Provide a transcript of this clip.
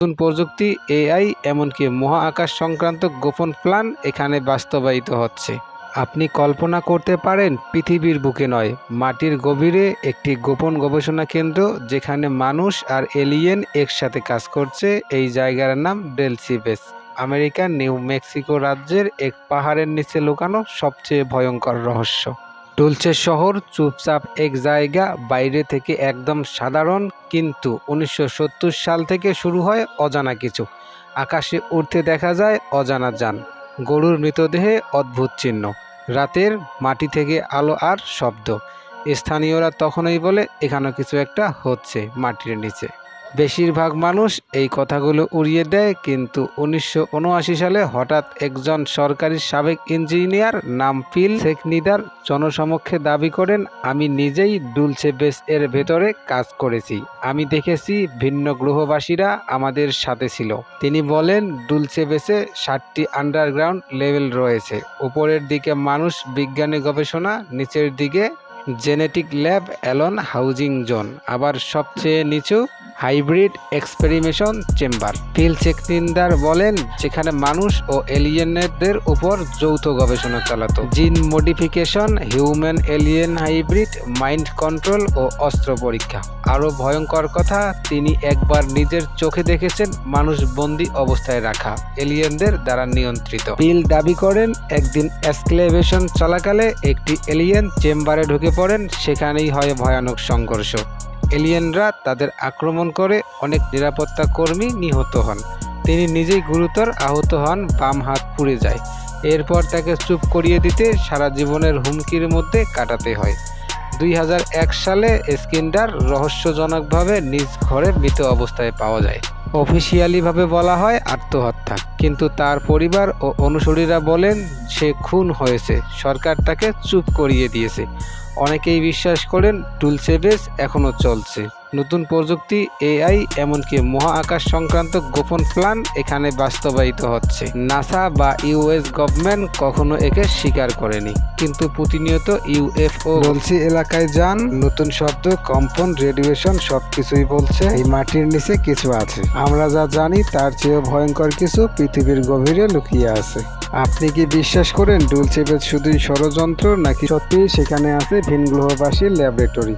নতুন প্রযুক্তি, এআই, এমনকি মহাকাশ সংক্রান্ত গোপন প্ল্যান এখানে বাস্তবায়িত হচ্ছে। আপনি কল্পনা করতে পারেন, পৃথিবীর বুকে নয়, মাটির গভীরে একটি গোপন গবেষণা কেন্দ্র যেখানে মানুষ আর এলিয়েন একসাথে কাজ করছে, এই জায়গার নাম ডেলসি বেস আমেরিকার নিউ মেক্সিকো রাজ্যের এক পাহাড়ের নিচে লুকানো সবচেয়ে ভয়ঙ্কর রহস্য। ডুলছে শহর, চুপচাপ এক জায়গা, বাইরে থেকে একদম সাধারণ, কিন্তু উনিশশো সত্তর সাল থেকে শুরু হয় অজানা কিছু। আকাশে উড়তে দেখা যায় অজানা যান। গরুর মৃতদেহে অদ্ভুত চিহ্ন। রাতের মাটি থেকে আলো আর শব্দ। স্থানীয়রা তখনই বলে এখানে কিছু একটা হচ্ছে মাটির নিচে। বেশিরভাগ মানুষ এই কথাগুলো উড়িয়ে দেয়, কিন্তু উনিশশো উনআশি সালে হঠাৎ একজন সরকারি সাবেক ইঞ্জিনিয়ার নাম পিল সেকনিদার জনসমক্ষে দাবি করেন, আমি নিজেই ডুলছে বেস এর ভেতরে কাজ করেছি। আমি দেখেছি ভিন্ন গ্রহবাসীরা আমাদের সাথে ছিল। তিনি বলেন, ডুলছে বেসে ষাটটি আন্ডারগ্রাউন্ড লেভেল রয়েছে। উপরের দিকে মানুষ, বিজ্ঞানী, গবেষণা, নিচের দিকে genetic lab, alien housing zone. আবার সবচেয়ে নিচু হাইব্রিড এক্সপেরিমেশন চেম্বার। ফিল চেকনিন্দার বলেন, যেখানে মানুষ ও এলিয়েনদের উপর যৌথ গবেষণা চালাতো। Gene modification, human alien hybrid, mind control ও অস্ত্র পরীক্ষা। আরও ভয়ঙ্কর কথা, তিনি একবার নিজের চোখে দেখেছেন মানুষ বন্দি অবস্থায় রাখা এলিয়েনদের দ্বারা নিয়ন্ত্রিত। বিল দাবি করেন, একদিন এসক্লেভেশন চলাকালে একটি এলিয়েন চেম্বারে ঢুকে পড়েন, সেখানেই হয় ভয়ানক সংঘর্ষ। এলিয়েনরা তাদের আক্রমণ করে অনেক নিরাপত্তা কর্মী নিহত হন। তিনি নিজেই গুরুতর আহত হন, বাম হাত পুড়ে যায়। এরপর তাকে চুপ করিয়ে দিতে সারা জীবনের হুমকির মধ্যে কাটাতে হয়। দুই হাজার এক সালে স্কিন্ডার রহস্যজনকভাবে নিজ ঘরে মৃত অবস্থায় পাওয়া যায়। অফিসিয়ালিভাবে বলা হয় আত্মহত্যা। কিন্তু তার পরিবার ও অনুসারীরা বলেন, সে খুন হয়েছে। সরকার তাকে চুপ করিয়ে দিয়েছে। অনেকেই বিশ্বাস করেন টুলসেবেস এখনও চলছে। নতুন প্রযুক্তি, এআই, এমনকি মহাকাশ সংক্রান্ত গোপন প্ল্যান এখানে বাস্তবায়িত হচ্ছে। নাসা বা ইউএস গভর্নমেন্ট কখনো একে স্বীকার করেনি। কিন্তু প্রতিনিয়ত ইউএফও বলছি, এলাকায় যান, নতুন শব্দ, কম্পন, রেডিয়েশন সবকিছুই বলছে, এই মাটির নিচে কিছু আছে। আমরা যা জানি, তার চেয়েও ভয়ঙ্কর কিছু পৃথিবীর গভীরে লুকিয়ে আছে। আপনি কি বিশ্বাস করেন ডুলসেবেদ শুধুই ষড়যন্ত্র নাকি সত্যিই সেখানে আছে ভিনগ্রহবাসীর ল্যাবরেটরি?